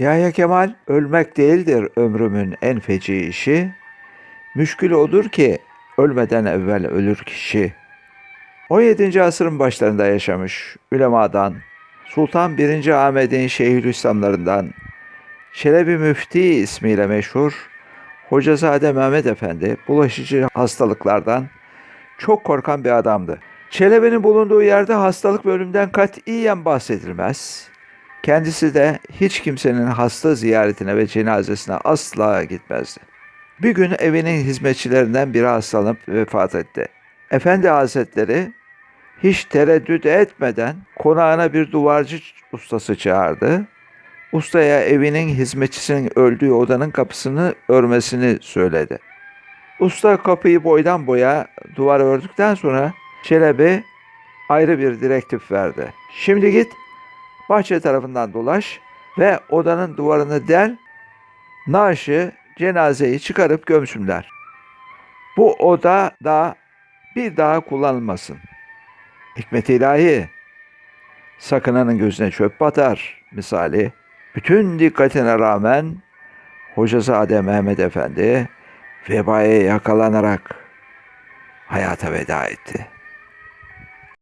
Yahya Kemal ölmek değildir ömrümün en feci işi. Müşkül odur ki ölmeden evvel ölür kişi. 17. asrın başlarında yaşamış ulemadan, Sultan 1. Ahmet'in Şeyhülislamlarından, Çelebi Müfti ismiyle meşhur Hocazade Mehmet Efendi bulaşıcı hastalıklardan çok korkan bir adamdı. Çelebi'nin bulunduğu yerde hastalık ve ölümden katiyen bahsedilmez. Kendisi de hiç kimsenin hasta ziyaretine ve cenazesine asla gitmezdi. Bir gün evinin hizmetçilerinden biri hastalanıp vefat etti. Efendi Hazretleri hiç tereddüt etmeden konağına bir duvarcı ustası çağırdı. Ustaya evinin hizmetçisinin öldüğü odanın kapısını örmesini söyledi. Usta kapıyı boydan boya duvara ördükten sonra Çelebi ayrı bir direktif verdi. Şimdi git bahçe tarafından dolaş ve odanın duvarını del, naaşı cenazeyi çıkarıp gömsünler. Bu oda da bir daha kullanılmasın. Hikmet ilahi, sakınanın gözüne çöp batar misali. Bütün dikkatine rağmen Hocazade Mehmet Efendi vebaya yakalanarak hayata veda etti.''